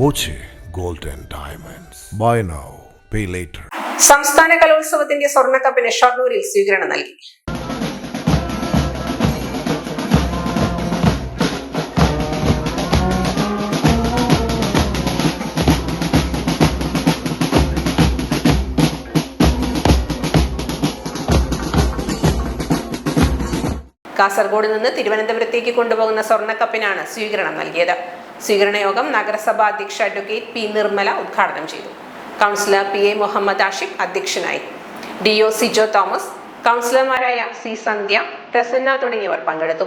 Boche gold diamonds. Buy now pay later. സംസ്ഥാന കലോത്സവത്തിന്റെ സ്വർണക്കപ്പിന് ഷൊർണൂരിൽ സ്വീകരണം നൽകി. കാസർഗോഡ് നിന്ന് തിരുവനന്തപുരത്തേക്ക് കൊണ്ടുപോകുന്ന സ്വർണക്കപ്പിനാണ് സ്വീകരണം നൽകിയത്. സ്വീകരണ യോഗം നഗരസഭാ അധ്യക്ഷ അഡ്വക്കേറ്റ് പി നിർമ്മല ഉദ്ഘാടനം ചെയ്തു. Councillor P A Muhammad Ashiq അധ്യക്ഷനായി. ഡി ഒ സിജോ തോമസ് കൗൺസിലർമാരായ സി സന്ധ്യ പ്രസന്ന തുടങ്ങിയവർ പങ്കെടുത്തു.